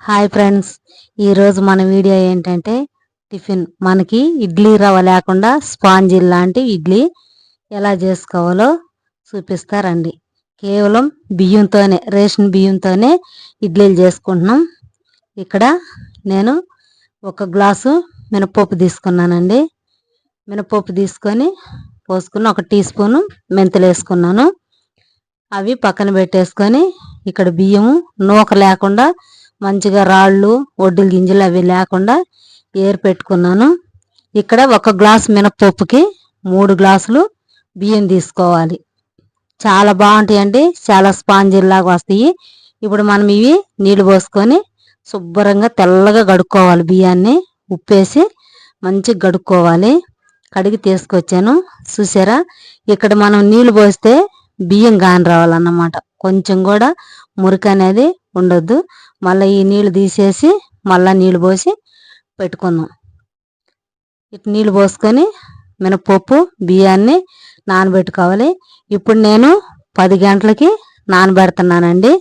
Hi friends ఈరోజు మన video ఏంటంటే టిఫిన్ మనకి ఇడ్లీ రవ్వ లేకుండా స్పాంజీ లాంటి ఇడ్లీ ఎలా చేసుకోవాలో చూపిస్తారండి. కేవలం బియ్యంతోనే రేషన్ బియ్యంతోనే ఇడ్లీలు చేసుకుంటున్నాం. ఇక్కడ నేను ఒక గ్లాసు మినపప్పు తీసుకున్నానండి. మినపప్పు తీసుకొని పోసుకుని ఒక టీ స్పూను మెంతులు వేసుకున్నాను. అవి పక్కన పెట్టేసుకొని ఇక్కడ బియ్యము నూక లేకుండా మంచిగా రాళ్ళు ఒడ్డుల గింజలు అవి లేకుండా ఏరు పెట్టుకున్నాను. ఇక్కడ ఒక గ్లాస్ మినపప్పుకి మూడు గ్లాసులు బియ్యం తీసుకోవాలి. చాలా బాగుంటాయండి చాలా స్పాంజీలు లాగా వస్తాయి. ఇప్పుడు మనం ఇవి నీళ్ళు పోసుకొని శుభ్రంగా తెల్లగా గడుక్కోవాలి బియ్యాన్ని. ఉప్పేసి మంచిగా గడుక్కోవాలి కడిగి తీసుకొచ్చాను. చూసారా? ఇక్కడ మనం నీళ్ళు పోస్తే బియ్యం కాని రావాలన్నమాట. కొంచెం కూడా మురికి అనేది ఉండొద్దు. మళ్ళీ ఈ నీళ్ళు తీసేసి మళ్ళీ నీళ్ళు పోసి పెట్టుకుందాం. ఇటు నీళ్ళు పోసుకొని మినపప్పు బియ్యాన్ని నానబెట్టుకోవాలి. ఇప్పుడు నేను పది గంటలకి నానబెడుతున్నానండి.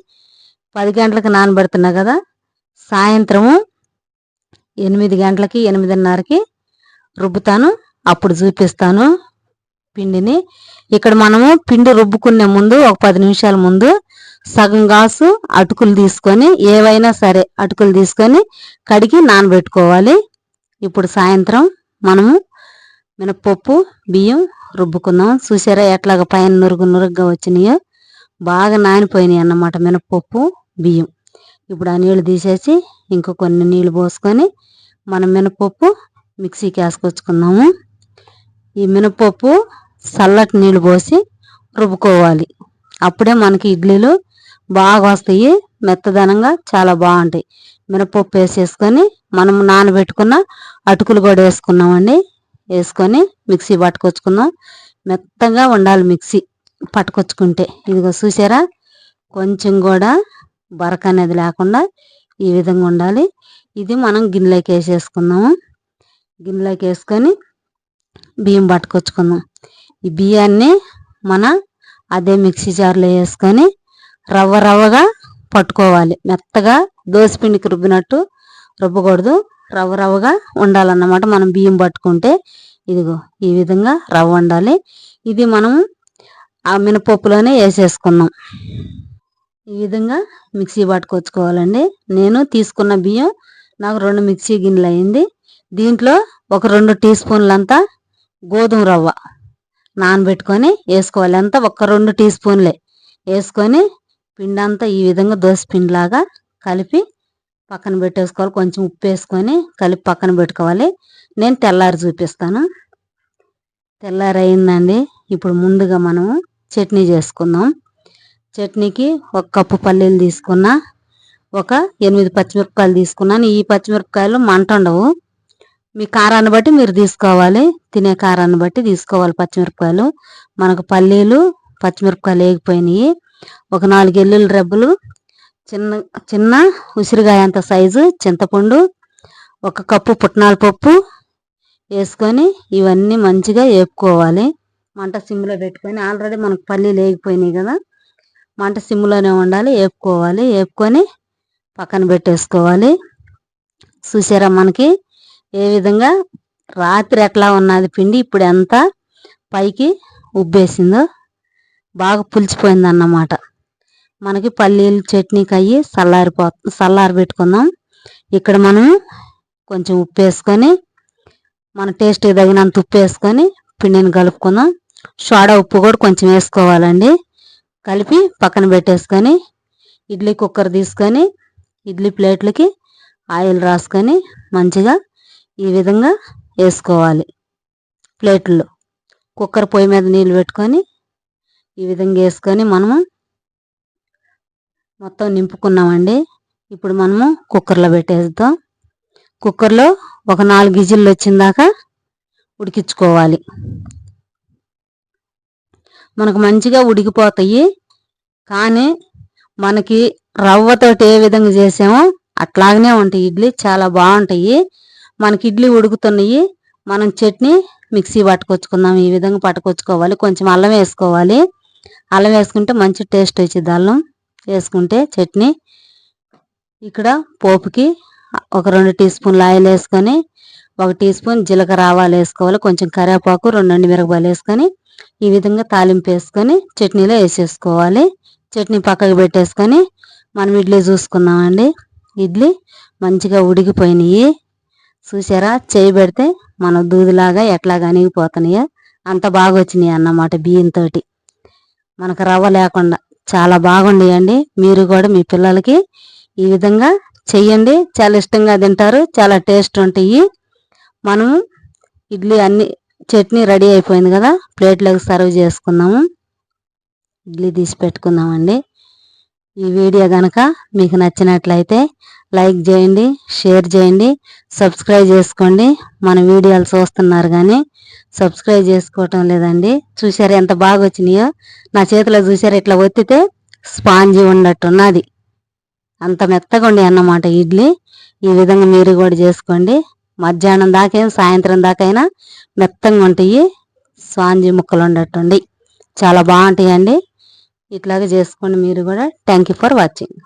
పది గంటలకి నానబెడుతున్నా కదా సాయంత్రము ఎనిమిది గంటలకి ఎనిమిదిన్నరకి రుబ్బుతాను. అప్పుడు చూపిస్తాను పిండిని. ఇక్కడ మనము పిండి రుబ్బుకునే ముందు ఒక పది నిమిషాల ముందు సగం గాసు అటుకులు తీసుకొని ఏవైనా సరే అటుకులు తీసుకొని కడిగి నానబెట్టుకోవాలి. ఇప్పుడు సాయంత్రం మనము మినపప్పు బియ్యం రుబ్బుకుందాం. చూసారా ఎట్లాగ పైన నురుగు నురుగ్గా వచ్చినాయో? బాగా నానిపోయినాయి అన్నమాట మినపప్పు బియ్యం. ఇప్పుడు ఆ నీళ్ళు తీసేసి ఇంకా కొన్ని నీళ్ళు పోసుకొని మనం మినపప్పు మిక్సీకి వేసుకొచ్చుకుందాము. ఈ మినపప్పు చల్లటి నీళ్ళు పోసి రుబ్బుకోవాలి. అప్పుడే మనకి ఇడ్లీలు బాగా వస్తాయి మెత్తదనంగా చాలా బాగుంటాయి. మినపప్పు వేసేసుకొని మనం నానబెట్టుకున్న అటుకులు కూడా వేసుకున్నామండి. వేసుకొని మిక్సీ పట్టుకొచ్చుకుందాం. మెత్తగా ఉండాలి మిక్సీ పట్టుకొచ్చుకుంటే. ఇదిగో చూసారా? కొంచెం కూడా బరక అనేది లేకుండా ఈ విధంగా ఉండాలి. ఇది మనం గిన్నెలోకి వేసేసుకుందాము. గిన్నెలోకి వేసుకొని బియ్యం పట్టుకొచ్చుకుందాం. ఈ బియ్యాన్ని మన అదే మిక్సీ జార్లో వేసుకొని రవ్వ రవ్వగా పట్టుకోవాలి. మెత్తగా దోసపిండికి రుబ్బినట్టు రుబ్బకూడదు. రవ్వ రవ్వగా ఉండాలన్నమాట. మనం బియ్యం పట్టుకుంటే ఇదిగో ఈ విధంగా రవ్వ ఉండాలి ఇది మనం ఆ మినపప్పులోనే వేసేసుకున్నాం. ఈ విధంగా మిక్సీ పట్టుకొచ్చుకోవాలండి. నేను తీసుకున్న బియ్యం నాకు రెండు మిక్సీ గిన్నెలు అయింది. దీంట్లో ఒక రెండు టీ స్పూన్లంతా గోధుమ రవ్వ నానబెట్టుకొని వేసుకోవాలి. అంతా ఒక రెండు టీ స్పూన్లే వేసుకొని పిండి అంతా ఈ విధంగా దోశ పిండిలాగా కలిపి పక్కన పెట్టేసుకోవాలి. కొంచెం ఉప్పు వేసుకొని కలిపి పక్కన పెట్టుకోవాలి. నేను తెల్లారి చూపిస్తాను. తెల్లారి అయిందండి ఇప్పుడు ముందుగా మనము చట్నీ చేసుకుందాం. చట్నీకి ఒక కప్పు పల్లీలు తీసుకున్నా ఒక ఎనిమిది పచ్చిమిరపకాయలు తీసుకున్నాను ఈ పచ్చిమిరపకాయలు మంట ఉండవు. మీ కారాన్ని బట్టి మీరు తీసుకోవాలి. తినే కారాన్ని బట్టి తీసుకోవాలి పచ్చిమిరపకాయలు. మనకు పల్లీలు పచ్చిమిరపకాయలు వేగిపోయినాయి ఒక నాలుగు ఎల్లుల్లి రెబ్బలు చిన్న చిన్న ఉసిరికాయ అంత సైజు చింతపండు ఒక కప్పు పుట్నాల పప్పు వేసుకొని ఇవన్నీ మంచిగా వేపుకోవాలి. మంట సిమ్లో పెట్టుకొని ఆల్రెడీ మనకు పల్లీలు వేగిపోయినాయి కదా మంట సిమ్లోనే ఉండాలి వేపుకోవాలి. వేపుకొని పక్కన పెట్టేసుకోవాలి. చూసారా మనకి ఏ విధంగా రాత్రి ఎట్లా ఉన్నది పిండి ఇప్పుడు ఎంత పైకి ఉబ్బేసిందో. బాగా పులిచిపోయింది అన్నమాట మనకి పల్లీలు చట్నీకి అయ్యి చల్లారిపో చల్లారి పెట్టుకుందాం ఇక్కడ మనం కొంచెం ఉప్పు వేసుకొని మన టేస్ట్కి తగినంత ఉప్పు వేసుకొని పిండిని కలుపుకుందాం. సోడా ఉప్పు కూడా కొంచెం వేసుకోవాలండి. కలిపి పక్కన పెట్టేసుకొని ఇడ్లీ కుక్కర్ తీసుకొని ఇడ్లీ ప్లేట్లకి ఆయిల్ రాసుకొని మంచిగా ఈ విధంగా వేసుకోవాలి ప్లేట్లో కుక్కర్ పొయ్యి మీద నీళ్ళు పెట్టుకొని ఈ విధంగా వేసుకొని మనము మొత్తం నింపుకున్నామండి. ఇప్పుడు మనము కుక్కర్లో పెట్టేద్దాం. కుక్కర్లో ఒక నాలుగు గిజిల్లు వచ్చిందాకా ఉడికించుకోవాలి. మనకు మంచిగా ఉడికిపోతాయి. కానీ మనకి రవ్వతోటి ఏ విధంగా చేసామో అట్లాగనే ఉంటాయి ఇడ్లీ. చాలా బాగుంటాయి. మనకి ఇడ్లీ ఉడుకుతున్నాయి. మనం చట్నీ మిక్సీ పట్టుకొచ్చుకుందాం. ఈ విధంగా పట్టుకొచ్చుకోవాలి. కొంచెం అల్లం వేసుకోవాలి. అల్లం వేసుకుంటే మంచి టేస్ట్ వచ్చింది. అల్లం వేసుకుంటే చట్నీ ఇక్కడ పోపుకి ఒక రెండు టీ స్పూన్లు ఆయిల్ వేసుకొని ఒక టీ స్పూన్ జీలకర్ర ఆవాలు వేసుకోవాలి. కొంచెం కరివేపాకు రెండు మిరపకాయలు వేసుకొని ఈ విధంగా తాలింపు వేసుకొని చట్నీలో వేసేసుకోవాలి. చట్నీ పక్కకు పెట్టేసుకొని మనం ఇడ్లీ చూసుకుందామండి. ఇడ్లీ మంచిగా ఉడికిపోయినాయి. చూసారా? చేయి పెడితే మన దూదిలాగా ఎట్లాగా అణిగిపోతున్నాయో అంత బాగా వచ్చినాయి అన్నమాట బియ్యంతో మనకు రవ్వ లేకుండా చాలా బాగుండేయండి. మీరు కూడా మీ పిల్లలకి ఈ విధంగా చెయ్యండి. చాలా ఇష్టంగా తింటారు. చాలా టేస్ట్ ఉంటాయి. మనము ఇడ్లీ అన్ని చట్నీ రెడీ అయిపోయింది కదా. ప్లేట్లోకి సర్వ్ చేసుకుందాము. ఇడ్లీ తీసి పెట్టుకుందామండి. ఈ వీడియో కనుక మీకు నచ్చినట్లయితే లైక్ చేయండి షేర్ చేయండి సబ్స్క్రైబ్ చేసుకోండి. మన వీడియోలు చూస్తున్నారు కానీ సబ్స్క్రైబ్ చేసుకోవటం లేదండి. చూసారు ఎంత బాగా వచ్చినాయో నా చేతిలో చూసారు ఇట్లా ఒత్తితే స్పాంజీ ఉన్నట్టున్నది అంత మెత్తగా ఉండి అన్నమాట ఇడ్లీ. ఈ విధంగా మీరు కూడా చేసుకోండి. మధ్యాహ్నం దాకైనా సాయంత్రం దాకైనా మెత్తంగా ఉంటాయి. స్పాంజీ ముక్కలు ఉండటండి చాలా బాగుంటాయండి. ఇట్లాగే చేసుకోండి మీరు కూడా. Thank you for watching